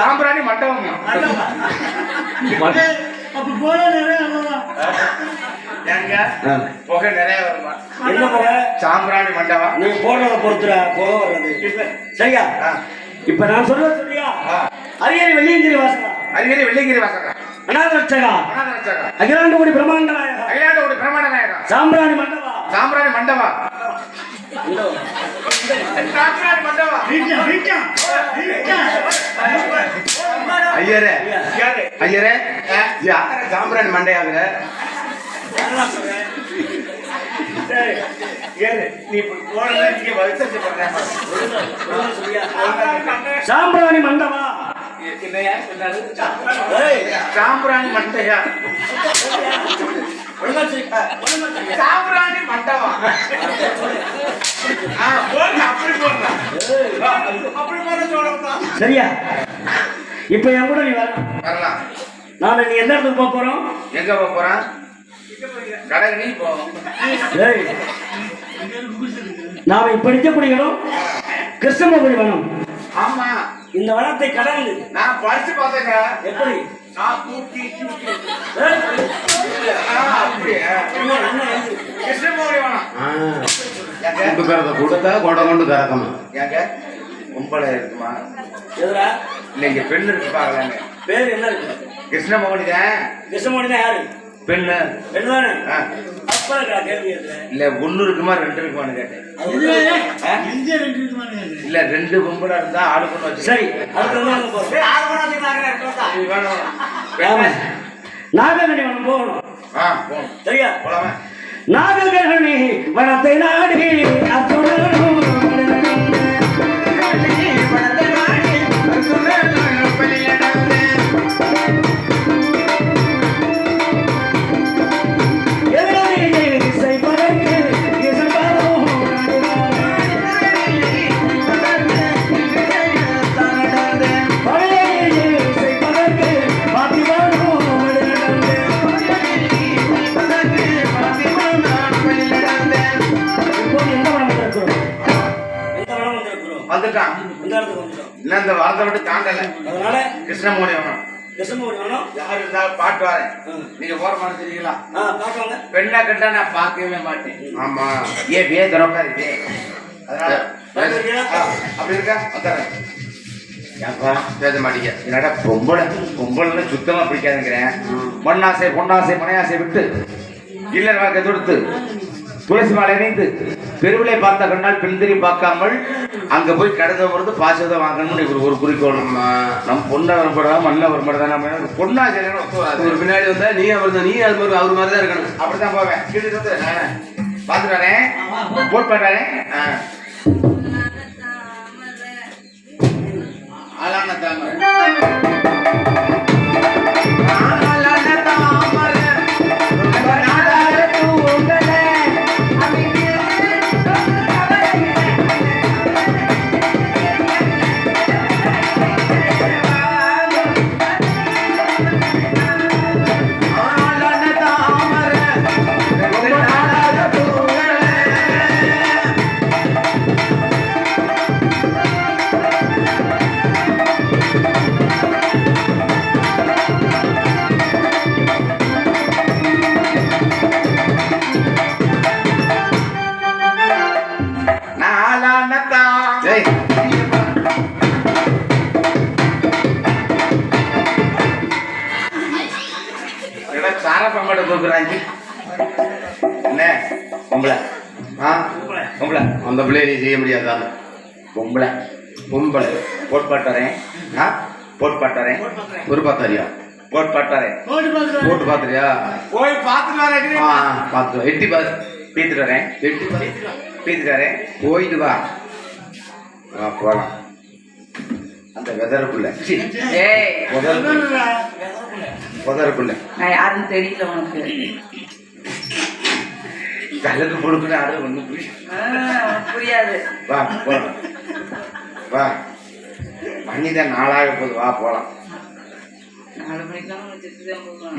சாம்பிராணி மண்டபம். அப்ப போல நிறைய. புகை வருமா? என்ன சாம்பிராணி மண்டபம். நீ போடுறத பொறுத்துற போக வர்றது. சரியா. இப்ப நான் சொல்ல சொல்றியா? ஆ. அரியணை வெள்ளியங்கிரி வாசகா. அருகிரி வெள்ளிங்கிரி வாசகா. அநாத ரட்சகா அநாத ரட்சகா அகிலாண்டகுடி பிரம்மாண்ட நாயகா அகிலாண்டகுடி பிரமாண நாயகா சாம்பிராணி மண்டபா. சாம்பிராணி மண்டபா ஐயரே. ஐயரே. யார வருத்தத்தை பண்றேன் சாம்பிராணி மண்டபா? சாம்பிராணி மண்டையா. சாம்பிராணி மண்டபம் சரியா? இப்ப என் கூட நீ வர வரலாம். நாளை நீ எந்த இடத்துக்கு போக போறோம்? எங்க போக போறான்? கடைக்கு நீ போவோம் நாம இப்ப நிற்கக்கூடிய இடம் கிருஷ்ணமபுரி வனம் ஆமா. இந்த வனத்தை கடந்து நான் படிச்சு பார்த்தேங்க. எப்படி? நான் தூக்கி ஏங்க? கொடுக்கறத கொடுத்தா கொடை கொண்டு கறக்கணும். ஏங்க? கும்பல இருக்குமா? எதுடா இல்ல இங்க பெண்ணு இருக்கு பாக்கலாங்க பேர் என்ன இருக்கு? கிருஷ்ணமோகனுங்க கிருஷ்ணமணி தான் யாரு? பெண்ணு. பெண்ணு தானே ஆ. அப்பா இருக்கா கேள்வி கேட்கிறேன் இல்ல ஒண்ணு இருக்குமா ரெண்டு இருக்குமான்னு கேட்டேன். இல்ல, ரெண்டு பொம்பளை இருந்தா ஆளு பொண்ணு வச்சு சரி. நாககணி வனம் போகணும். ஆ போணும் சரியா? போலாமா. நாககணி வனத்தை நாடி அத்துணரும் இன்னும் இந்த வரத்தை விட்டு தாண்டல. அதனால கிருஷ்ணமோகனி வேணும் கிருஷ்ணமூர்த்தி வனம் யார் இருந்தாலும் பாட்டு வரேன். நீங்க போற மாதிரி தெரியுங்களா? ஆ பார்க்கவங்க பெண்ணா கட்டா நான் பார்க்கவே மாட்டேன். ஆமா. ஏன் வே திறக்காது அதனால அப்படி இருக்கா? வந்துடுறேன் ஏப்பா பேச மாட்டீங்க. என்னடா பொம்பளை? பொம்பளைன்னு சுத்தமா பிடிக்காதுங்கிறேன். மண்ணாசை பொன்னாசை மனையாசை விட்டு இல்லற வாக்க தொடுத்து துளசி மாலை இணைந்து பெருவிலை பார்த்த கண்ணால் பெண்திரி பார்க்காமல் அங்க போய் கடந்த பொறுத்து பாசத்தை வாங்கணும்னு இவர் ஒரு குறிக்கோள். ஆமா. நம்ம பொண்ணை வரப்படா மண்ணை வரப்படா நம்ம ஒத்து வராது. ஒரு பின்னாடி வந்தா நீ அவர் நீ அது மாதிரி அவர் மாதிரி தான் இருக்கணும். அப்படித்தான் போவேன். கீழே வந்து பார்த்துட்டு வரேன். போட் பண்றேன்? ஆளான தாமரை. ஏடா சார பம்பட கொடுக்குறாங்க. என்ன? பொம்பளை. ஆ? பொம்பளை. அந்த பிள்ளைய நீ செய்ய முடியாதா பொம்பளை. பொம்பளை. போட் பாட்டுறேன் ஆ? போட் பாட்டுறேன் ஒரு பார்த்தாரியா போட் பாட்டுறேன் போட்டு போட்டு பார்த்துறியா போய் பார்த்துட்டு வரேன் ஆ பார்த்து எட்டி பாரு. பீத்துட்டு வரேன். எட்டி பாரு. பீத்துட்டு வரேன். போயிட்டு வா. வா போலாம். அந்த வெதருக்குள்ள. ஏய் புதருக்குள்ள நான் யாருன்னு தெரியல உனக்கு. கலக்கு புழுக்குன்னு ஆடு ஒண்ணு புரியும் புரியாது. வா போலாம். வா. மணிதான் நாளாக போகுது. வா போலாம். நாலு மணிக்கெல்லாம் தான் போகலாம்